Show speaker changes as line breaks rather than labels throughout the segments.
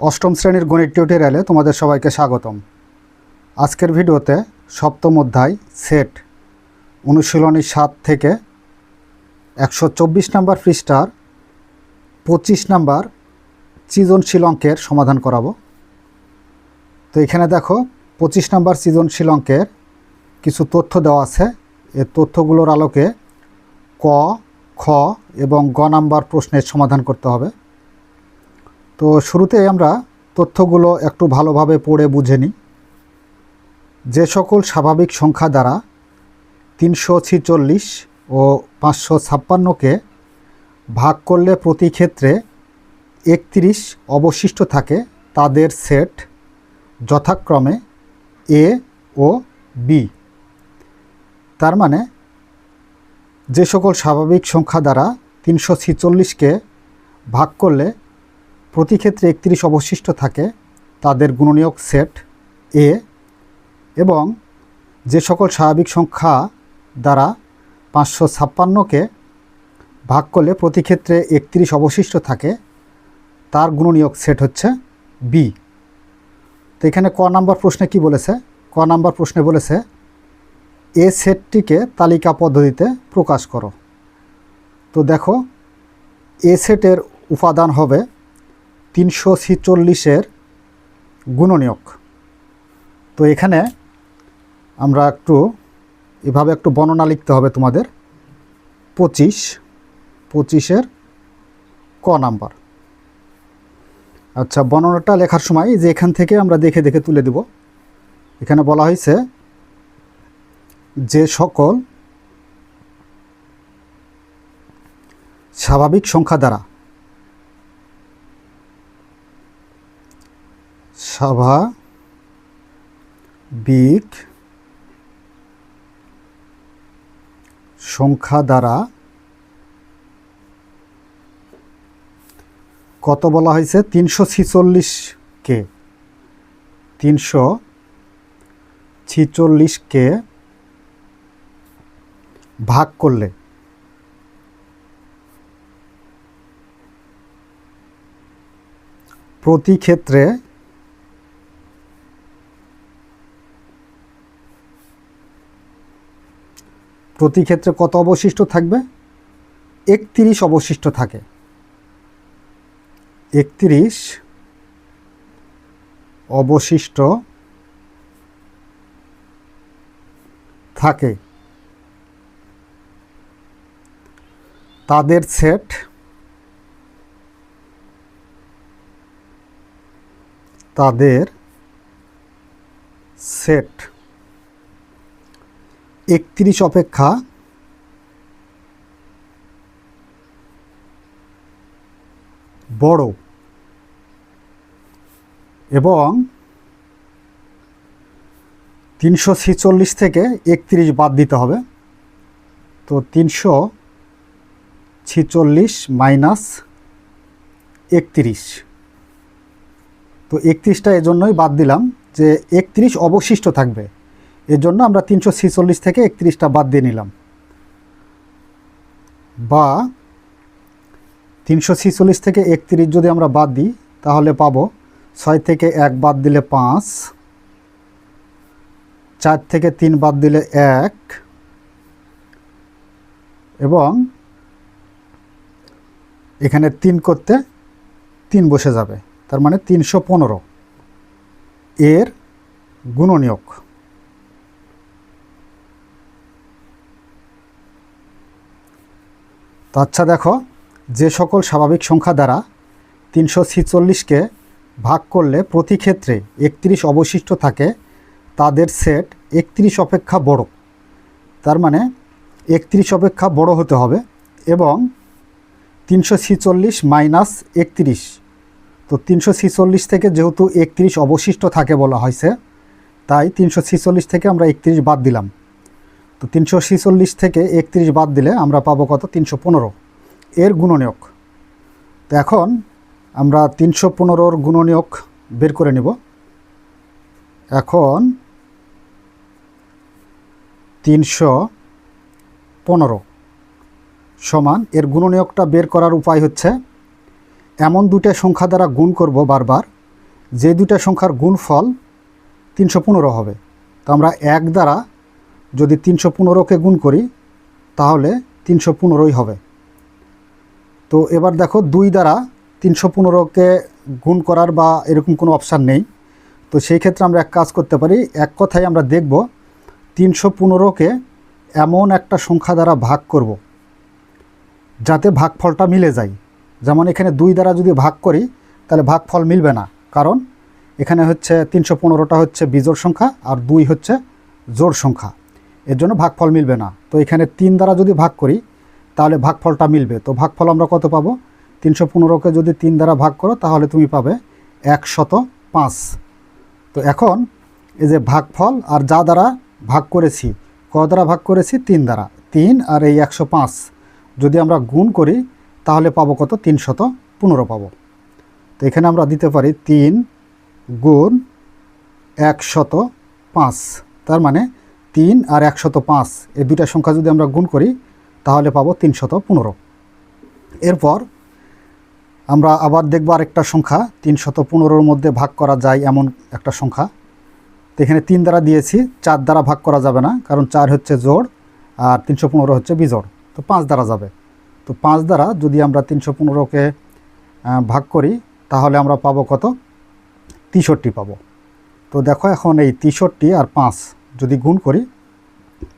অষ্টম শ্রেণির গণিত টিউটোরিয়ালে তোমাদের সবাইকে স্বাগতম। আজকের ভিডিওতে সপ্তম অধ্যায় সেট অনুশীলনী সাত থেকে একশো চব্বিশ নম্বর পৃষ্ঠার পঁচিশ নাম্বার সৃজনশীল অঙ্কের সমাধান করাবো। তো এখানে দেখো, পঁচিশ নাম্বার সৃজনশীল অঙ্কের কিছু তথ্য দেওয়া আছে। এই তথ্যগুলোর আলোকে ক, খ এবং গ নাম্বার প্রশ্নের সমাধান করতে হবে। তো শুরুতে আমরা তথ্যগুলো একটু ভালোভাবে পড়ে বুঝে নিই। যে সকল স্বাভাবিক সংখ্যা দ্বারা তিনশো ছিচল্লিশ ও পাঁচশো ছাপ্পান্নকে ভাগ করলে প্রতি ক্ষেত্রে একত্রিশ অবশিষ্ট থাকে, তাদের সেট যথাক্রমে এ ও বি। তার মানে যে সকল স্বাভাবিক সংখ্যা দ্বারা তিনশো ছিচল্লিশকে ভাগ করলে প্রতি ক্ষেত্রে একত্রিশ অবশিষ্ট থাকে, তাদের গুণনীয়ক সেট এ এবং যে সকল স্বাভাবিক সংখ্যা দ্বারা পাঁচশো ছাপ্পান্নকে ভাগ করলে প্রতি ক্ষেত্রে একত্রিশ অবশিষ্ট থাকে, তার গুণনীয়ক সেট হচ্ছে বি তো এখানে ক নাম্বার প্রশ্নে কি বলেছে? ক নাম্বার প্রশ্নে বলেছে, এ সেটটিকে তালিকা পদ্ধতিতে প্রকাশ করো। তো দেখো, এ সেটের উপাদান হবে তিনশো ছিচল্লিশের গুণনীয়ক। তো এখানে আমরা একটু এভাবে একটু বর্ণনা লিখতে হবে তোমাদের। পঁচিশ, পঁচিশের ক নাম্বার। আচ্ছা বর্ণনাটা লেখার সময় যে এখান থেকে আমরা দেখে দেখে তুলে দেব। এখানে বলা হয়েছে, যে সকল স্বাভাবিক সংখ্যা দ্বারা স্বাভাবিক সংখ্যা দ্বারা কত বলা হয়েছে? তিনশো ছিচল্লিশকে তিনশো ছিচল্লিশকে ভাগ করলে। প্রতি ক্ষেত্রে প্রতি ক্ষেত্রে কত অবশিষ্ট থাকবে? একত্রিশ অবশিষ্ট থাকে। একত্রিশ অবশিষ্ট থাকে। তাদের সেট তাদের সেট একত্রিশ অপেক্ষা বড় এবং তিনশো ছেচল্লিশ থেকে একত্রিশ বাদ দিতে হবে। তো তিনশো ছিচল্লিশ মাইনাস একত্রিশ। তো একত্রিশটা এজন্যই বাদ দিলাম যে একত্রিশ অবশিষ্ট থাকবে। এর জন্য আমরা তিনশো ছিচল্লিশ থেকে একত্রিশটা বাদ দিয়ে নিলাম। বা তিনশো ছিচল্লিশ থেকে একত্রিশ যদি আমরা বাদ দিই, তাহলে পাবো ছয় থেকে এক বাদ দিলে পাঁচ, চার থেকে তিন বাদ দিলে এক, এবং এখানে তিন করতে তিন বসে যাবে। তার মানে তিনশো পনেরো এর গুণনীয়ক। তো আচ্ছা দেখো, যে সকল স্বাভাবিক সংখ্যা দ্বারা তিনশো ছিচল্লিশকে ভাগ করলে প্রতি ক্ষেত্রে একত্রিশ অবশিষ্ট থাকে, তাদের সেট একত্রিশ অপেক্ষা বড়। তার মানে একত্রিশ অপেক্ষা বড় হতে হবে এবং তিনশো ছিচল্লিশ মাইনাস একত্রিশ। তো তিনশো ছিচল্লিশ থেকে যেহেতু একত্রিশ অবশিষ্ট থাকে বলা হয়েছে, তাই তিনশো ছিচল্লিশ থেকে আমরা একত্রিশ বাদ দিলাম। তো তিনশো ছিচল্লিশ থেকে একত্রিশ বাদ দিলে আমরা পাবো কত? তিনশো পনেরো। এর গুণনীয়ক। তো এখন আমরা তিনশো পনেরোর গুণনীয়ক বের করে নেব। এখন তিনশো পনেরো সমান এর গুণনীয়কটা বের করার উপায় হচ্ছে এমন দুটো সংখ্যা দ্বারা গুণ করব বারবার, যে দুটা সংখ্যার গুণফল তিনশো পনেরো হবে। তো আমরা এক দ্বারা যদি তিনশো পনেরোকে গুণ করি, তাহলে তিনশো পনেরোই হবে। তো এবার দেখো দুই দ্বারা তিনশো পনেরোকে গুণ করার বা এরকম কোনো অপশান নেই। তো সেই ক্ষেত্রে আমরা এক কাজ করতে পারি, এক কথায় আমরা দেখব তিনশো পনেরোকে এমন একটা সংখ্যা দ্বারা ভাগ করব, যাতে ভাগফলটা মিলে যায়। যেমন এখানে দুই দ্বারা যদি ভাগ করি, তাহলে ভাগফল মিলবে না। কারণ এখানে হচ্ছে তিনশো পনেরোটা হচ্ছে বিজোড় সংখ্যা আর দুই হচ্ছে জোড় সংখ্যা। এর জন্য ভাগফল মিলবে না। তো এখানে তিন দ্বারা যদি ভাগ করি, তাহলে ভাগফলটা মিলবে। তো ভাগফল আমরা কত পাবো? তিনশো পনেরোকে যদি তিন দ্বারা ভাগ করো, তাহলে তুমি পাবে একশত পাঁচ। তো এখন এই যে ভাগফল আর যা দ্বারা ভাগ করেছি, ক দ্বারা ভাগ করেছি? তিন দ্বারা। তিন আর এই একশো পাঁচ। যদি আমরা গুণ করি, তাহলে পাবো কত? তিনশত পনেরো পাবো। তো এখানে আমরা দিতে পারি তিন গুণ একশত পাঁচ। তার মানে তিন আর একশত পাঁচ। এই দুইটা সংখ্যা যদি আমরা গুণ করি, তাহলে পাবো তিনশত পনেরো। এরপর আমরা আবার দেখব আরেকটা সংখ্যা, তিনশত পনেরোর মধ্যে ভাগ করা যায় এমন একটা সংখ্যা। তো এখানে তিন দ্বারা দিয়েছি, চার দ্বারা ভাগ করা যাবে না, কারণ চার হচ্ছে জোড় আর তিনশো পনেরো হচ্ছে বিজোড়। তো পাঁচ দ্বারা যাবে। তো পাঁচ দ্বারা যদি আমরা তিনশো পনেরোকে ভাগ করি, তাহলে আমরা পাবো কত? তেষট্টি পাবো। তো দেখো এখন এই তেষট্টি আর পাঁচ। যদি গুণ করি,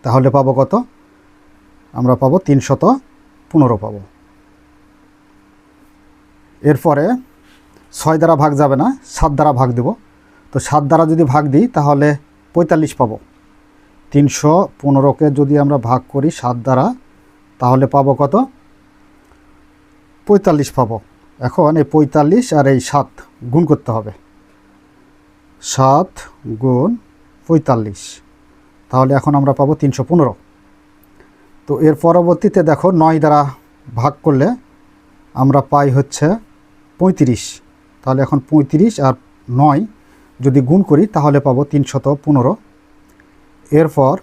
তাহলে পাবো কত? আমরা পাবো তিনশত পনেরো পাবো। এরপরে ছয় দ্বারা ভাগ যাবে না, সাত দ্বারা ভাগ দেব। তো সাত দ্বারা যদি ভাগ দিই, তাহলে পঁয়তাল্লিশ পাবো। তিনশো পনেরোকে যদি আমরা ভাগ করি সাত দ্বারা, তাহলে পাবো কত? পঁয়তাল্লিশ পাবো। এখন এই পঁয়তাল্লিশ আর এই সাত গুণ করতে হবে। সাত গুণ পঁয়তাল্লিশ। তাহলে এখন আমরা পাবো তিনশো পনেরো। তো এর পরবর্তীতে দেখো নয় দ্বারা ভাগ করলে আমরা পাই হচ্ছে পঁয়ত্রিশ। তাহলে এখন পঁয়ত্রিশ আর নয় যদি গুণ করি তাহলে পাবো তিনশত পনেরো। এরপর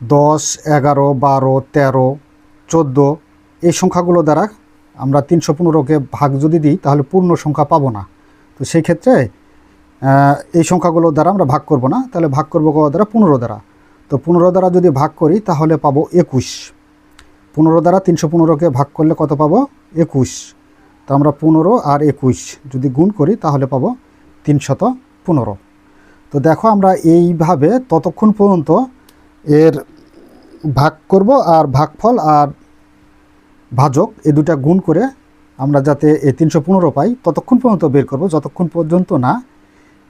দশ, এগারো, বারো, তেরো, চোদ্দ এই সংখ্যাগুলো দ্বারা আমরা তিনশো পনেরোকে ভাগ যদি দিই তাহলে পূর্ণ সংখ্যা পাবো না। তো সেই ক্ষেত্রে এই সংখ্যাগুলো দ্বারা আমরা ভাগ করব না। তাহলে ভাগ করব কত দ্বারা? পনেরো দ্বারা। তো পনেরো দ্বারা যদি ভাগ করি, তাহলে পাবো একুশ। পনেরো দ্বারা তিনশো পনেরোকে ভাগ করলে কত পাবো? একুশ। তো আমরা পনেরো আর একুশ যদি গুণ করি, তাহলে পাবো তিনশত পনেরো। তো দেখো আমরা এইভাবে ততক্ষণ পর্যন্ত এর ভাগ করব আর ভাগফল আর ভাজক, এ দুটা গুণ করে আমরা যাতে এই তিনশো পনেরো পাই, ততক্ষণ পর্যন্ত বের করব। যতক্ষণ পর্যন্ত না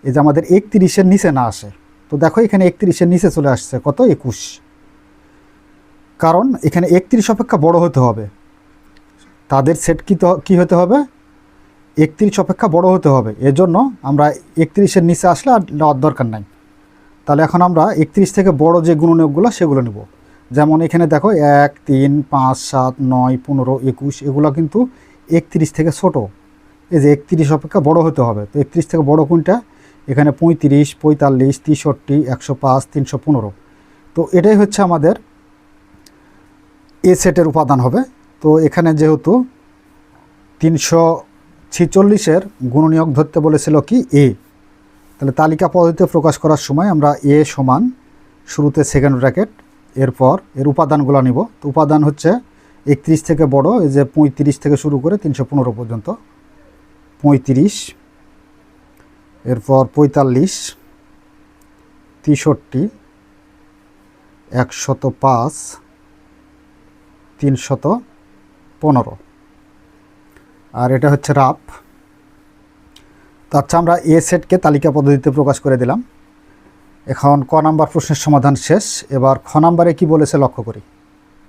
এই যে আমাদের একত্রিশের নিচে না আসে। তো দেখো এখানে একত্রিশের নিচে চলে আসছে কত? একুশ। কারণ এখানে একত্রিশ অপেক্ষা বড় হতে হবে। তাদের সেট কী কী হতে হবে? একত্রিশ অপেক্ষা বড় হতে হবে। এজন্য আমরা একত্রিশের নিচে আসলে আর নেওয়ার দরকার নাই। তাহলে এখন আমরা একত্রিশ থেকে বড় যে গুণনীয়কগুলো সেগুলো নেব। যেমন এখানে দেখো এক, তিন, পাঁচ, সাত, নয়, পনেরো, একুশ, এগুলো কিন্তু একত্রিশ থেকে ছোট। এই যে একত্রিশ অপেক্ষা বড় হতে হবে। তো একত্রিশ থেকে বড় কোনটা? এখানে পঁয়ত্রিশ, পঁয়তাল্লিশ, তেষট্টি, একশো পাঁচ, তিনশো পনেরো। তো এটাই হচ্ছে আমাদের এ সেটের উপাদান হবে। তো এখানে যেহেতু তিনশো ছিচল্লিশের গুণনীয়ক ধরতে বলেছিল কি? এ। তাহলে তালিকা পদ্ধতিতে প্রকাশ করার সময় আমরা এ সমান শুরুতে সেকেন্ড ব্র্যাকেট এরপর এর উপাদানগুলো নিব। তো উপাদান হচ্ছে একত্রিশ থেকে বড়, এই যে পঁয়ত্রিশ থেকে শুরু করে তিনশো পনেরো পর্যন্ত। পঁয়ত্রিশ এরপর পঁয়তাল্লিশ, তেষট্টি, একশত পাঁচ, তিনশত পনেরো। আর এটা হচ্ছে রাপ তো আচ্ছা আমরা এ সেটকে তালিকা পদ্ধতিতে প্রকাশ করে দিলাম। এখন ক নাম্বার প্রশ্নের সমাধান শেষ। এবার খ নাম্বারে কি বলেছে লক্ষ্য করি।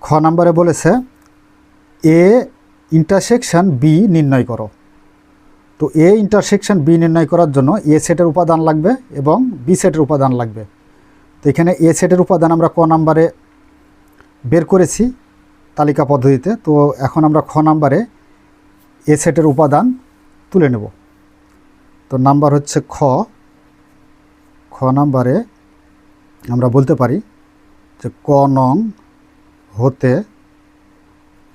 খ নাম্বারে বলেছে, এ ইন্টারসেকশন বি নির্ণয় করো। তো এ ইন্টারসেকশন বি নির্ণয় করার জন্য এ সেটের উপাদান লাগবে এবং বি সেটের উপাদান লাগবে। তো এখানে এ সেটের উপাদান আমরা ক নাম্বারে বের করেছি তালিকা পদ্ধতিতে। তো এখন আমরা খ নাম্বারে এ সেটের উপাদান তুলে নেব। তো নাম্বার হচ্ছে খ। খ নাম্বারে আমরা বলতে পারি যে ক নং হতে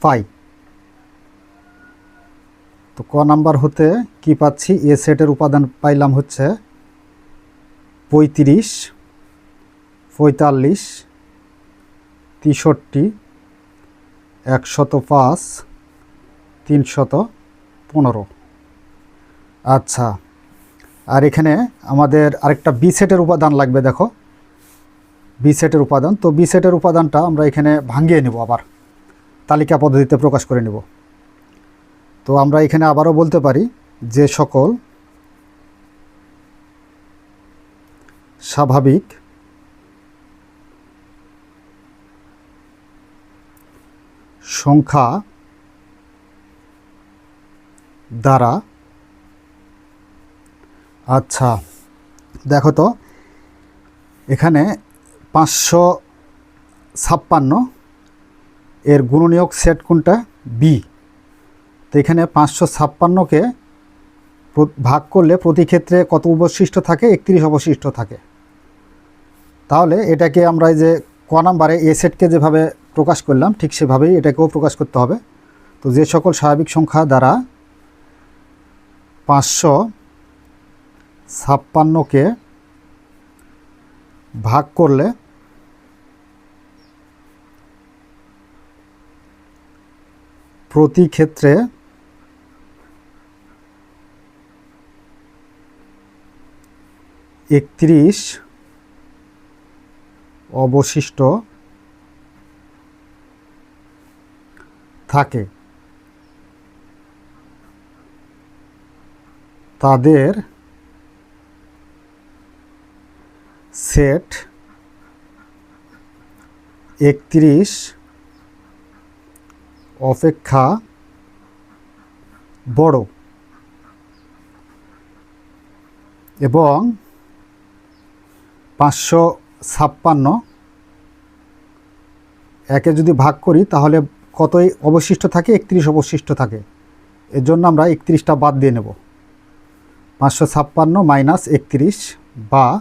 পাই তো ক নাম্বার হতে কি পাচ্ছি? এ সেটের উপাদান পাইলাম হচ্ছে পঁয়ত্রিশ, পঁয়তাল্লিশ, তেষট্টি, একশত পাঁচ, তিনশত পনেরো। আচ্ছা আর এখানে আমাদের আরেকটা বি সেটের উপাদান লাগবে দেখো। বি সেটের উপাদান, তো বি সেটের উপাদানটা আমরা এখানে ভাঙিয়ে নেব আবার। তালিকা পদ্ধতিতে প্রকাশ করে নেব। তো আমরা এখানে আবারও বলতে পারি যে সকল স্বাভাবিক সংখ্যা দ্বারা আচ্ছা দেখো তো, এখানে পাঁচশো ছাপ্পান্ন এর গুণনীয়ক সেট কোনটা? বি। তো এখানে পাঁচশো ছাপ্পান্নকে ভাগ করলে প্রতি ক্ষেত্রে কত অবশিষ্ট থাকে? একত্রিশ অবশিষ্ট থাকে। তাহলে এটাকে আমরা যে ক নাম্বারে এ সেটকে যেভাবে প্রকাশ করলাম, ঠিক সেভাবেই এটাকেও প্রকাশ করতে হবে। তো যে সকল স্বাভাবিক সংখ্যা দ্বারা পাঁচশো ছাপ্পান্নকে ভাগ করলে প্রতি ক্ষেত্রে একত্রিশ অবশিষ্ট থাকে। তাদের সেট একত্রিশ অপেক্ষা বড় এবং পাঁচশো ছাপ্পান্ন। একে যদি ভাগ করি, তাহলে কতই অবশিষ্ট থাকে? একত্রিশ অবশিষ্ট থাকে। এর জন্য আমরা একত্রিশটা বাদ দিয়ে নেব। পাঁচশো ছাপ্পান্ন মাইনাস একত্রিশ বা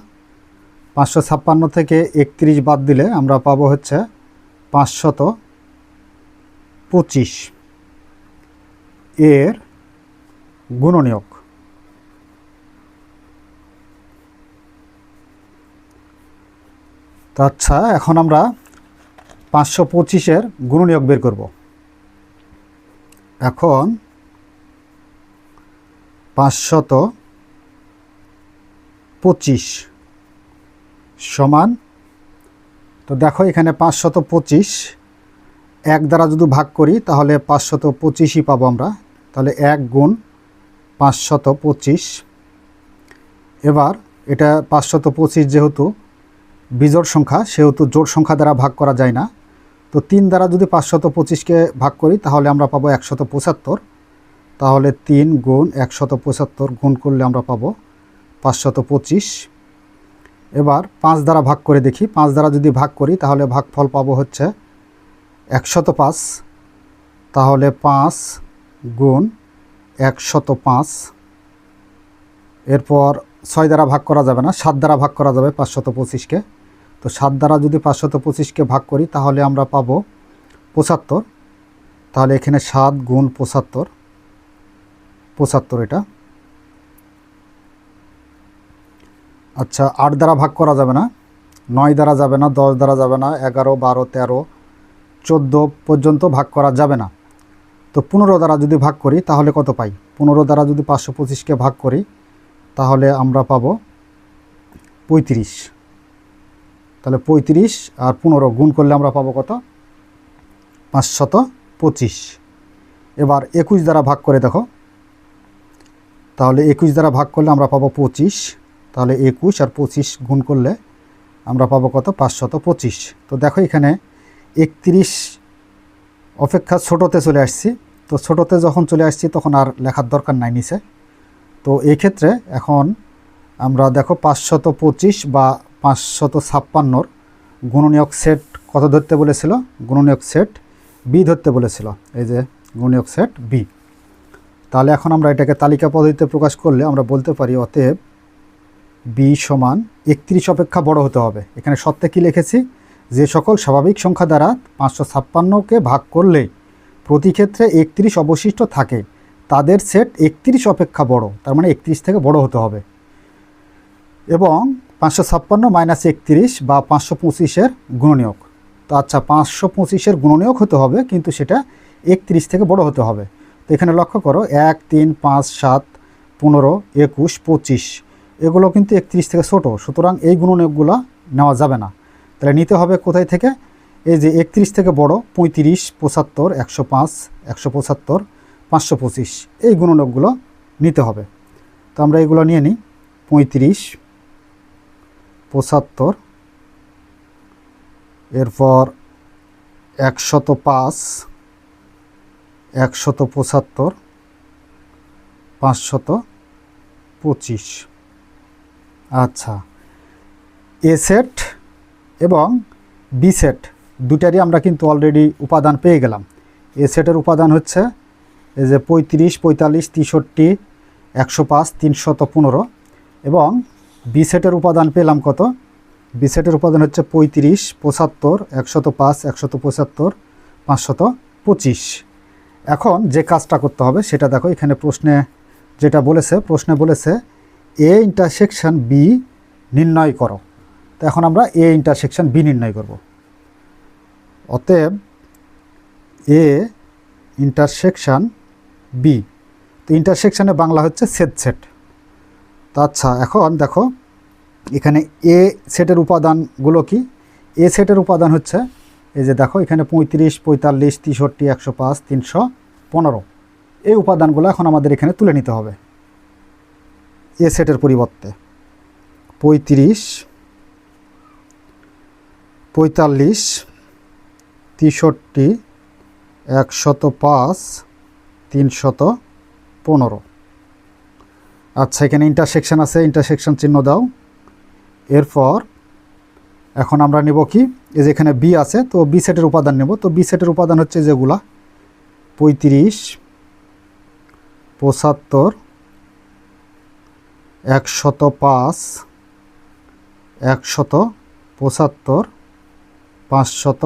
পাঁচশো ছাপ্পান্ন থেকে একত্রিশ বাদ দিলে আমরা পাবো হচ্ছে পাঁচশত পঁচিশ। এর গুণনীয়ক। তো আচ্ছা এখন আমরা পাঁচশো পঁচিশের গুণনীয়ক বের করব। এখন পাঁচশত পঁচিশ সমান, তো দেখো এখানে পাঁচশত পঁচিশ, এক দ্বারা যদি ভাগ করি তাহলে পাঁচশত পঁচিশই পাবো আমরা। তাহলে এক গুণ পাঁচশত পঁচিশ। এবার এটা পাঁচশত পঁচিশ যেহেতু বিজোড় সংখ্যা, সেহেতু জোড় সংখ্যা দ্বারা ভাগ করা যায় না। তো তিন দ্বারা যদি পাঁচশত পঁচিশকে ভাগ করি, তাহলে আমরা পাবো একশত পঁচাত্তর। তাহলে তিন গুণ একশত পঁচাত্তর গুণ করলে আমরা পাবো পাঁচশত পঁচিশ। এবার পাঁচ দ্বারা ভাগ করে দেখি। পাঁচ দ্বারা যদি ভাগ করি, তাহলে ভাগফল পাবো হচ্ছে একশত পাঁচ। তাহলে পাঁচ গুণ একশত পাঁচ। এরপর ছয় দ্বারা ভাগ করা যাবে না, সাত দ্বারা ভাগ করা যাবে পাঁচশত পঁচিশকে। তো সাত দ্বারা যদি পাঁচশত পঁচিশকে ভাগ করি, তাহলে আমরা পাবো পঁচাত্তর। তাহলে এখানে সাত গুণ পঁচাত্তর পঁচাত্তর এটা। আচ্ছা আট দ্বারা ভাগ করা যাবে না, নয় দ্বারা যাবে না, দশ দ্বারা যাবে না, এগারো, বারো, তেরো, চোদ্দ পর্যন্ত ভাগ করা যাবে না। তো পনেরো দ্বারা যদি ভাগ করি, তাহলে কত পাই? পনেরো দ্বারা যদি পাঁচশো পঁচিশকে ভাগ করি, তাহলে আমরা পাবো পঁয়ত্রিশ। তাহলে পঁয়ত্রিশ আর পনেরো গুণ করলে আমরা পাবো কত? পাঁচশত পঁচিশ। এবার একুশ দ্বারা ভাগ করে দেখো। তাহলে একুশ দ্বারা ভাগ করলে আমরা পাবো পঁচিশ। তাহলে একুশ আর পঁচিশ গুণ করলে আমরা পাবো কত? পাঁচশত পঁচিশ। তো দেখো এখানে একত্রিশ অপেক্ষা ছোটোতে চলে আসছি। তো ছোটোতে যখন চলে আসছি তখন আর লেখার দরকার নাই নিচে। তো এই ক্ষেত্রে এখন আমরা দেখো পাঁচশত পঁচিশ বা পাঁচশত ছাপ্পান্নর গুণনীয়ক সেট কত ধরতে বলেছিল? গুণনীয়ক সেট বি ধরতে বলেছিল। এই যে গুণনীয়ক সেট বি। তাহলে এখন আমরা এটাকে তালিকা পদ্ধতিতে প্রকাশ করলে আমরা বলতে পারি, অতএব বি সমান একত্রিশ অপেক্ষা বড় হতে হবে। এখানে সত্যে কী লিখেছি? যে সকল স্বাভাবিক সংখ্যা দ্বারা পাঁচশো ছাপ্পান্নকে ভাগ করলে প্রতি ক্ষেত্রে একত্রিশ অবশিষ্ট থাকে, তাদের সেট একত্রিশ অপেক্ষা বড়, তার মানে একত্রিশ থেকে বড় হতে হবে। এবং পাঁচশো ছাপ্পান্ন মাইনাস একত্রিশ বা পাঁচশো পঁচিশের গুণনীয়ক। তো আচ্ছা পাঁচশো পঁচিশের গুণনীয়ক হতে হবে, কিন্তু সেটা একত্রিশ থেকে বড় হতে হবে। তো এখানে লক্ষ্য করো, এক, তিন, পাঁচ, সাত, পনেরো, একুশ, পঁচিশ। এগুলো কিন্তু একত্রিশ থেকে ছোটো, সুতরাং এই গুণনীয়কগুলো নেওয়া যাবে না। তাহলে নিতে হবে কোথায় থেকে? এই যে একত্রিশ থেকে বড়, পঁয়ত্রিশ, পঁচাত্তর, একশো পাঁচ, একশো পঁচাত্তর, পাঁচশো পঁচিশ। এই গুণনীয়কগুলো নিতে হবে। তো আমরা এগুলো নিয়ে নিই, পঁয়ত্রিশ পঁচাত্তর। এরপর একশত পাঁচ, একশত পঁচাত্তর, পাঁচশত পঁচিশ। আচ্ছা এ সেট এবং বি সেট দুটারই আমরা কিন্তু অলরেডি উপাদান পেয়ে গেলাম। এ সেটের উপাদান হচ্ছে এই যে পঁয়ত্রিশ, পঁয়তাল্লিশ, তেষট্টি, একশো পাঁচ, তিনশত পনেরো এবং বি সেটের উপাদান পেলাম কত? বি সেটের উপাদান হচ্ছে পঁয়ত্রিশ, পঁচাত্তর, একশত পাঁচ, একশত পঁচাত্তর, পাঁচশত পঁচিশ। এখন যে কাজটা করতে হবে সেটা দেখো, এখানে প্রশ্নে যেটা বলেছে, প্রশ্নে বলেছে এ ইন্টারসেকশন বি নির্ণয় করো। তো এখন আমরা এ ইন্টারসেকশন বি নির্ণয় করব। অতএব এ ইন্টারসেকশান বি। তো ইন্টারসেকশানে বাংলা হচ্ছে সেট সেট। আচ্ছা এখন দেখো, এখানে এ সেটের উপাদানগুলো কি? এ সেটের উপাদান হচ্ছে, এই যে দেখো, এখানে পঁয়ত্রিশ, পঁয়তাল্লিশ, তেষট্টি, একশো পাঁচ, তিনশো পনেরো। এই উপাদানগুলো এখন আমাদের এখানে তুলে নিতে হবে। এ সেটের পরিবর্তে। পঁয়ত্রিশ, পঁয়তাল্লিশ, তেষট্টি, একশত পাঁচ, তিনশত পনেরো। আচ্ছা এখানে ইন্টারসেকশন আছে ইন্টারসেকশন চিহ্ন দাও। এরপর এখন আমরা নেব কি? এই যে এখানে বি আছে, তো বি সেটের উপাদান নেব। তো বি সেটের উপাদান হচ্ছে যেগুলা পঁয়ত্রিশ, পঁচাত্তর, একশত পাঁচ, একশত পঁচাত্তর, পাঁচশত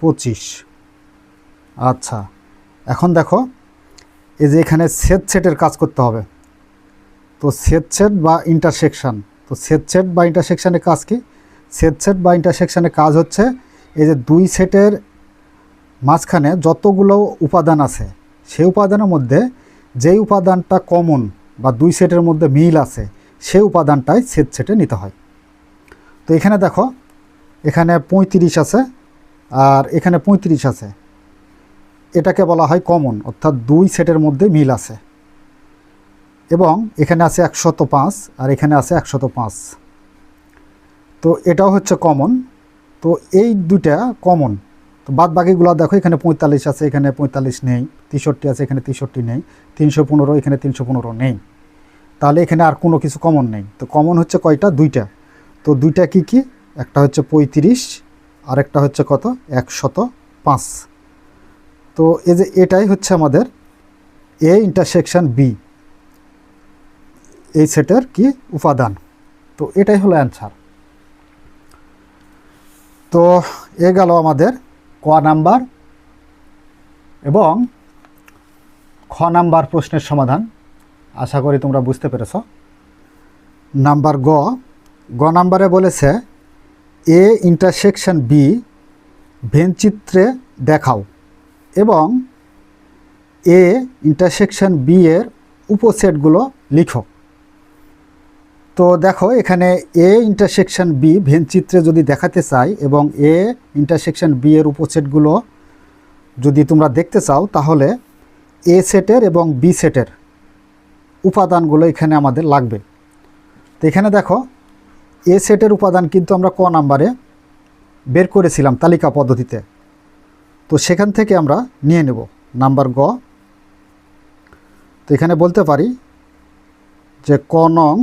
পঁচিশ। আচ্ছা এখন দেখো, এই যে এখানে সেট সেটের কাজ করতে হবে। তো সেট সেট বা ইন্টারসেকশন তো সেট সেট বা ইন্টারসেকশনের কাজ কি? সেট বা ইন্টারসেকশনের কাজ হচ্ছে এই যে দুই সেটের মাঝখানে যতগুলো উপাদান আছে, সেই উপাদানের মধ্যে যেই উপাদানটা কমন বা দুই সেটের মধ্যে মিল আছে, সেই উপাদানটাই সেট সেটে নিতে হয়। তো এখানে দেখো, এখানে পঁয়ত্রিশ আছে আর এখানে পঁয়ত্রিশ আছে। এটাকে বলা হয় কমন অর্থাৎ দুই সেটের মধ্যে মিল আছে। এবং এখানে আছে একশত পাঁচ আর এখানে আছে একশত পাঁচ। তো এটাও হচ্ছে কমন। তো এই দুইটা কমন। তো বাদ বাকিগুলো দেখো, এখানে পঁয়তাল্লিশ আছে, এখানে পঁয়তাল্লিশ নেই, তেষট্টি আছে, এখানে তেষট্টি নেই, তিনশো পনেরো, এখানে তিনশো পনেরো নেই। তাহলে এখানে আর কোনো কিছু কমন নেই। তো কমন হচ্ছে কয়টা? দুইটা। তো দুইটা কি কি? একটা হচ্ছে পঁয়ত্রিশ আর একটা হচ্ছে কত? একশত পাঁচ। তো এই যে এটাই হচ্ছে আমাদের এ ইন্টারসেকশন বি এই সেটের কি উপাদান? তো এটাই হলো অ্যান্সার তো এ গেল আমাদের ক নাম্বার এবং খ নাম্বার প্রশ্নের সমাধান। আশা করি তোমরা বুঝতে পেরেছ। নাম্বার গ গ নাম্বারে বলেছে, এ ইন্টারসেকশন বি ভেনচিত্রে দেখাও এবং এ ইন্টারসেকশন বি এর উপসেটগুলো লিখো। তো দেখো, এখানে এ ইন্টারসেকশন বি ভেন চিত্রে যদি দেখাতে চাই এবং এ ইন্টারসেকশন বি এর উপসেটগুলো যদি তোমরা দেখতে চাও, তাহলে এ সেটের এবং বি সেটের উপাদানগুলো এখানে আমাদের লাগবে। তো এখানে দেখো এ সেটের উপাদান কিন্তু আমরা ক নাম্বারে বের করেছিলাম তালিকা পদ্ধতিতে। তো সেখান থেকে আমরা নিয়ে নেব নাম্বার গ। তো এখানে বলতে পারি যে ক নং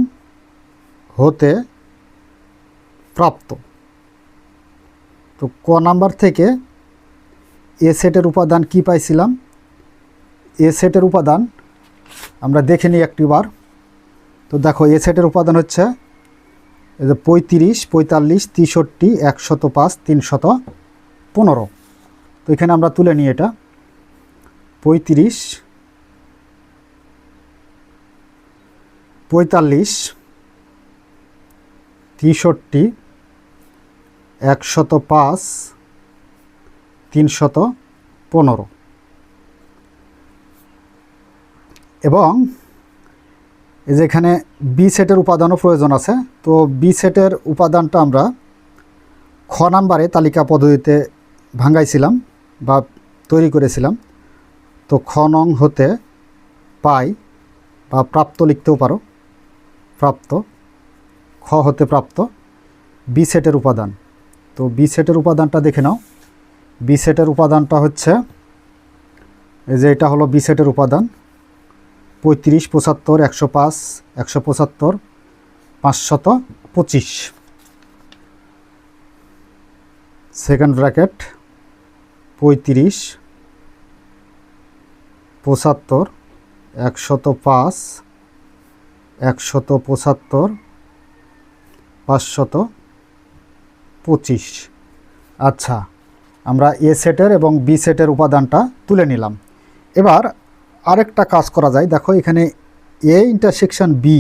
হতে প্রাপ্ত। তো ক নাম্বার থেকে এ সেটের উপাদান কি পাইছিলাম? এ সেটের উপাদান আমরা দেখে নিই একটিবার। তো দেখো, এ সেটের উপাদান হচ্ছে পঁয়ত্রিশ, পঁয়তাল্লিশ, তেষট্টি, একশত পাঁচ, তিনশত পনেরো। তো এখানে আমরা তুলে নিই এটা। পঁয়ত্রিশ, পঁয়তাল্লিশ তেষট্টি, একশত পাঁচ, তিনশত পনেরো। এবং এই যে এখানে বি সেটের উপাদানও প্রয়োজন আছে, তো বি সেটের উপাদানটা আমরা খ নাম্বারে তালিকা পদ্ধতিতে ভাঙ্গাইছিলাম বা তৈরি করেছিলাম, তো খ নং হতে পাই বা প্রাপ্ত লিখতেও পারো, প্রাপ্ত। খ হতে প্রাপ্ত বি সেটের উপাদান। তো বি সেটের উপাদানটা দেখে নাও। বি সেটের উপাদানটা হচ্ছে এই যে এটা হলো বি সেটের উপাদান। পঁয়ত্রিশ, পঁচাত্তর, একশো পাঁচ, একশো পঁচাত্তর, পাঁচশত পঁচিশ। সেকেন্ড ব্র্যাকেট পঁয়ত্রিশ, পঁচাত্তর, একশত পাঁচ, একশত পঁচাত্তর পাঁচশত পঁচিশ। আচ্ছা আমরা এ সেটের এবং বি সেটের উপাদানটা তুলে নিলাম। এবার আরেকটা কাজ করা যায়। দেখো, এখানে এ ইন্টারসেকশন বি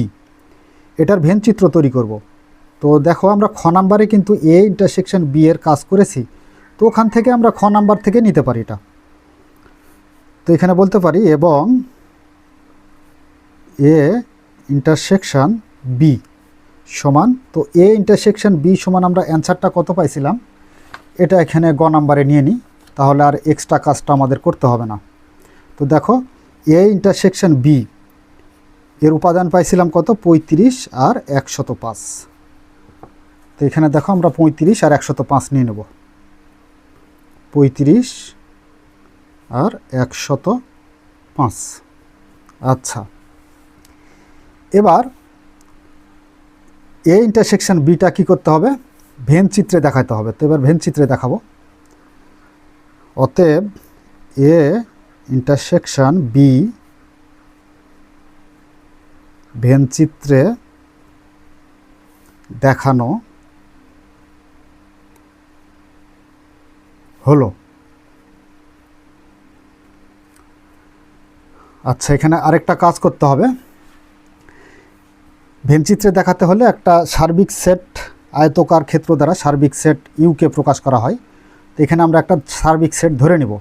এটার ভেনচিত্র তৈরি করব। তো দেখো, আমরা খ নাম্বারে কিন্তু এ ইন্টারসেকশন বি এর কাজ করেছি। তো ওখান থেকে আমরা খ নাম্বার থেকে নিতে পারি এটা। তো এখানে বলতে পারি, এবং এ ইন্টারসেকশন বি সমান, তো এ ইন্টারসেকশন বি সমান আমরা অ্যান্সারটা কত পাইছিলাম? এটা এখানে গ নাম্বারে নিয়ে নিই তাহলে আর এক্সট্রা কাজটা আমাদের করতে হবে না। তো দেখো, এ ইন্টারসেকশন বি, এর উপাদান পাইছিলাম কত? পঁয়ত্রিশ আর একশত পাঁচ তো এখানে দেখো আমরা পঁয়ত্রিশ আর একশত পাঁচ নিয়ে নেব। পঁয়ত্রিশ আর একশত পাঁচ আচ্ছা। এবার এ ইন্টারসেকশন বিটা কি করতে হবে? ভেন চিত্রে দেখাতে হবে। তো এবার ভেন চিত্রে দেখাবো। অতএব এ ইন্টারসেকশন বি ভেন চিত্রে দেখানো হলো। আচ্ছা এখানে আরেকটা কাজ করতে হবে। ভেনচিত্রে দেখাতে হলে একটা সার্বিক সেট আয়তকার ক্ষেত্র দ্বারা সার্বিক সেট ইউকে প্রকাশ করা হয়। তো এখানে আমরা একটা সার্বিক সেট ধরে নেব।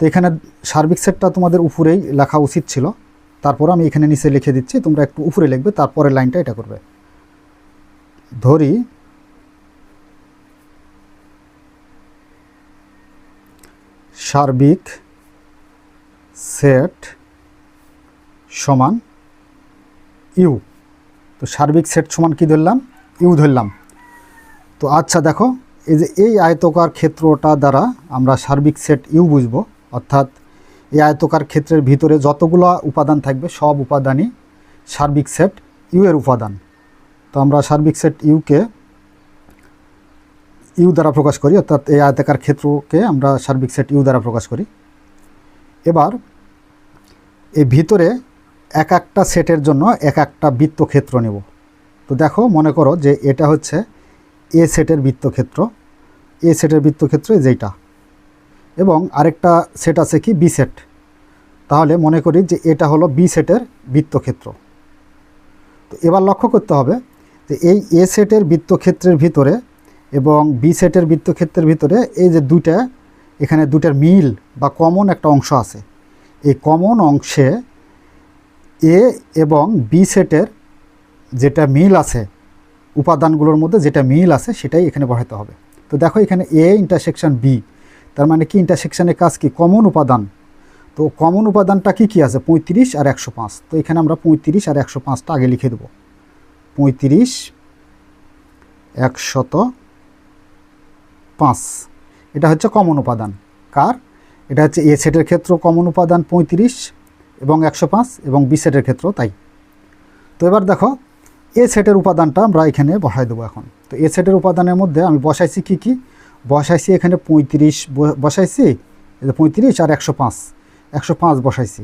তো এখানে সার্বিক সেটটা তোমাদের উপরেই লেখা উচিত ছিল। তারপর আমি এখানে নিচে লিখে দিচ্ছি, তোমরা একটু উপরে লিখবে তারপরে লাইনটা এটা করবে। ধরি, সার্বিক সেট সমান ইউ তো সার্বিক সেট সমান কি ধরলাম? ইউ ধরলাম। তো আচ্ছা দেখো, এই যে এই আয়তকার ক্ষেত্রটা দ্বারা আমরা সার্বিক সেট ইউ বুঝব। অর্থাৎ এই আয়তকার ক্ষেত্রের ভিতরে যতগুলো উপাদান থাকবে, সব উপাদানই সার্বিক সেট ইউ এর উপাদান। তো আমরা সার্বিক সেট ইউকে ইউ দ্বারা প্রকাশ করি, অর্থাৎ এই আয়তাকার ক্ষেত্রকে আমরা সার্বিক সেট ইউ দ্বারা প্রকাশ করি। এবার, এই ভিতরে এক একটা সেটের জন্য এক একটা বৃত্তক্ষেত্র নেব। তো দেখো, মনে করো যে এটা হচ্ছে এ সেটের বৃত্তক্ষেত্র। এ সেটের বৃত্তক্ষেত্র যেইটা। এবং আরেকটা সেট আছে কি? B set. তাহলে মনে করি যে এটা হলো বি সেটের বৃত্তক্ষেত্র। তো এবার লক্ষ্য করতে হবে যে এই এ সেটের বৃত্তক্ষেত্রের ভিতরে এবং বি সেটের বৃত্তক্ষেত্রের ভিতরে এই যে দুইটা, এখানে দুটার মিল বা কমন একটা অংশ আছে। এই কমন অংশে এ এবং বি সেটের যেটা মিল আছে, উপাদানগুলোর মধ্যে যেটা মিল আছে সেটাই এখানে বসাতে হবে। তো দেখো এখানে এ ইন্টারসেকশন বি তার মানে কি ইন্টারসেকশনের কাজ কি? কমন উপাদান। তো কমন উপাদানটা কি কি আছে? পঁয়ত্রিশ আর একশো পাঁচ। তো এখানে আমরা পঁয়ত্রিশ আর একশো পাঁচটা আগে লিখে দেবো। পঁয়ত্রিশ একশত পাঁচ। এটা হচ্ছে কমন উপাদান। কার? এটা হচ্ছে এ সেটের ক্ষেত্র কমন উপাদান, পঁয়ত্রিশ এবং একশো পাঁচ এবং বি সেটের ক্ষেত্র তাই। তো এবার দেখো, এ সেটের উপাদানটা আমরা এখানে বসাই দেবো এখন। তো এ সেটের উপাদানের মধ্যে আমি বসাইছি কি কি? বসাইছি এখানে পঁয়ত্রিশ, বসাইছি পঁয়ত্রিশ আর একশো পাঁচ। একশো পাঁচ বসাইছি।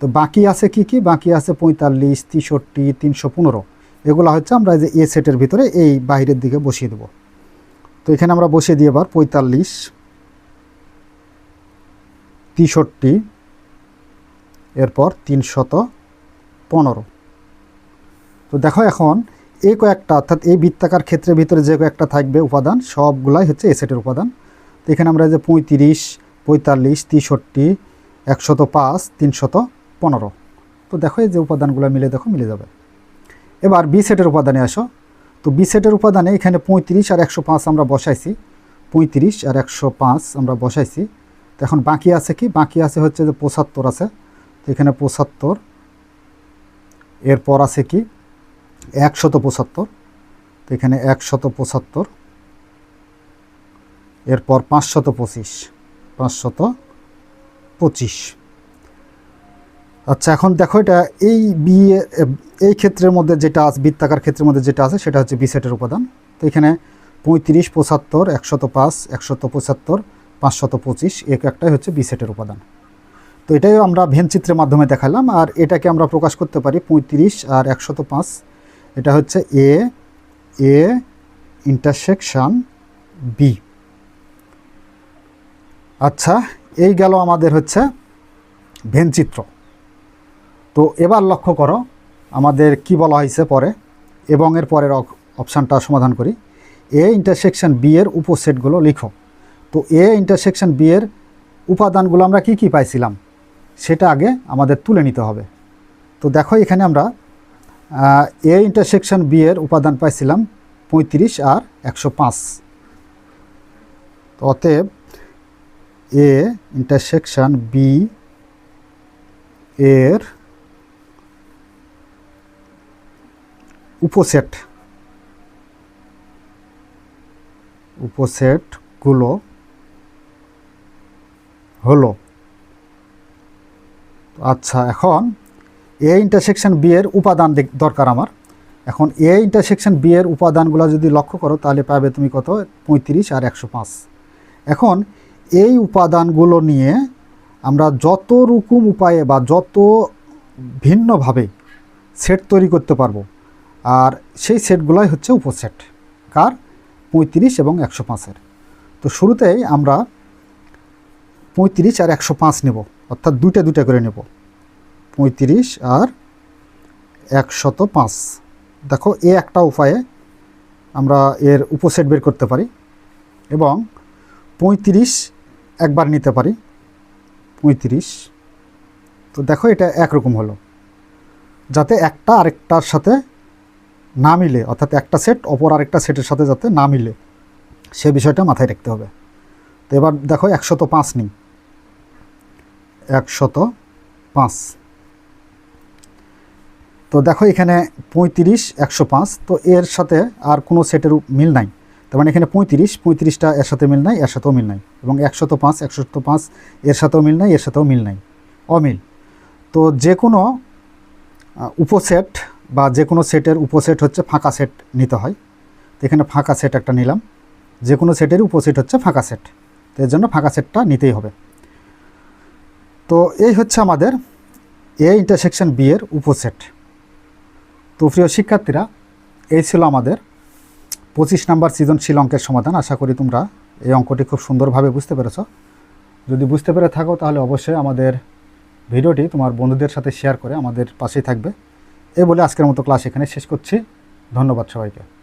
তো বাকি আছে কি কি? বাকি আছে পঁয়তাল্লিশ, তেষট্টি, তিনশো পনেরো। এগুলো হচ্ছে আমরা যে এ সেটের ভিতরে এই বাইরের দিকে বসিয়ে দেবো। তো এখানে আমরা বসিয়ে দিই এবার পঁয়তাল্লিশ, তেষট্টি এরপর তিনশত পনেরো। তো দেখো এখন এই কয়েকটা, অর্থাৎ এই বৃত্তাকার ক্ষেত্রের ভিতরে যে কয়েকটা থাকবে উপাদান, সবগুলাই হচ্ছে এ সেটের উপাদান। তো এখানে আমরা যে পঁয়ত্রিশ, পঁয়তাল্লিশ, তেষট্টি, একশত পাঁচ, তিনশত পনেরো। তো দেখো এই যে উপাদানগুলো মিলে দেখো মিলে যাবে। এবার বি সেটের উপাদানে আসো। তো বি সেটের উপাদানে এখানে পঁয়ত্রিশ আর একশো পাঁচ আমরা বসাইছি। পঁয়ত্রিশ আর একশো পাঁচ আমরা বসাইছি। তো এখন বাকি আছে কি? বাকি আছে হচ্ছে যে পঁচাত্তর আছে। এখানে পঁচাত্তর, এরপর আছে কি? একশত পঁচাত্তর, তো এখানে একশত পঁচাত্তর, এরপর পাঁচশত পঁচিশ পাঁচশত পঁচিশ। আচ্ছা এখন দেখো এটা এই বিয়ে এই ক্ষেত্রের মধ্যে যেটা আছে, বৃত্তাকার ক্ষেত্রের মধ্যে যেটা আছে, সেটা হচ্ছে বি সেটের উপাদান। তো এখানে পঁয়ত্রিশ, পঁচাত্তর, একশত পাঁচ, একশত পঁচাত্তর, পাঁচশত পঁচিশ, এক একটাই হচ্ছে বি সেটের উপাদান। তো এটাই আমরা ভেন চিত্রের মাধ্যমে দেখালাম, আর এটাকে আমরা প্রকাশ করতে পারি পঁয়ত্রিশ আর একশত পাঁচ। এটা হচ্ছে এ এ ইন্টারসেকশন বি আচ্ছা এই গেল আমাদের হচ্ছে ভেন চিত্র। তো এবার লক্ষ্য করো, আমাদের কি বলা হয়েছে পরে, এবং এর পরের অপ- অপশানটা সমাধান করি। এ ইন্টারসেকশন বি এর উপসেটগুলো লিখো। তো এ ইন্টারসেকশন বি এর উপাদানগুলো আমরা কি কি পাইছিলাম? সেটা আগে আমাদের তুলে নিতে হবে। তো দেখো এখানে আমরা এ ইন্টারসেকশন বি এর উপাদান পাইছিলাম পঁয়ত্রিশ আর একশো পাঁচ। তো অতএব এ ইন্টারসেকশন বি এর উপসেট, উপসেটগুলো হলো আচ্ছা এখন এ ইন্টারসেকশন বি এর উপাদান দরকার আমার। এখন এ ইন্টারসেকশন বি এর উপাদানগুলো যদি লক্ষ্য করো, তাহলে পাবে তুমি কত? পঁয়ত্রিশ আর একশো পাঁচ। এখন এই উপাদানগুলো নিয়ে আমরা যত রকম উপায়ে বা যত ভিন্নভাবে সেট তৈরি করতে পারব, আর সেই সেটগুলোই হচ্ছে উপসেট কার? পঁয়ত্রিশ এবং একশো পাঁচের। তো শুরুতেই আমরা পঁয়ত্রিশ আর একশো পাঁচ নেব। অর্থাৎ দুইটা দুইটা করে নেব। পঁয়ত্রিশ আর একশত পাঁচ। দেখো, এ একটা উপায়ে আমরা এর উপসেট বের করতে পারি এবং পঁয়ত্রিশ একবার নিতে পারি। পঁয়ত্রিশ। তো দেখো, এটা একরকম হলো। যাতে একটা আরেকটার সাথে না মিলে, অর্থাৎ একটা সেট অপর আরেকটা সেটের সাথে যাতে না মিলে, সে বিষয়টা মাথায় রাখতে হবে। তো এবার দেখো, একশত পাঁচ নিই। একশত পাঁচ। তো দেখো এখানে পঁয়ত্রিশ, একশো পাঁচ। তো এর সাথে আর কোনো সেটের মিল নাই। তার মানে এখানে পঁয়ত্রিশ, পঁয়ত্রিশটা এর সাথে মিল নাই, এর সাথেও মিল নাই। এবং একশত পাঁচ একশত পাঁচ এর সাথেও মিল নাই, এর সাথেও মিল নাই। অমিল। তো যে কোনো উপসেট বা যে কোনো সেটের উপসেট হচ্ছে ফাঁকা সেট নিতে হয়। তো এখানে ফাঁকা সেট একটা নিলাম। যে কোনো সেটের উপসেট হচ্ছে ফাঁকা সেট। তো এর জন্য ফাঁকা সেটটা নিতেই হবে। তো এই হচ্ছে আমাদের এ ইন্টারসেকশন বি এর উপসেট। তো প্রিয় শিক্ষার্থীরা, এই ছিল আমাদের পঁচিশ নাম্বার সৃজনশীল অঙ্কের সমাধান। আশা করি তোমরা এই অঙ্কটি খুব সুন্দরভাবে বুঝতে পেরেছ। যদি বুঝতে পেরে থাকো, তাহলে অবশ্যই আমাদের ভিডিওটি তোমার বন্ধুদের সাথে শেয়ার করে আমাদের পাশেই থাকবে। এই বলে আজকের মতো ক্লাস এখানে শেষ করছি। ধন্যবাদ সবাইকে।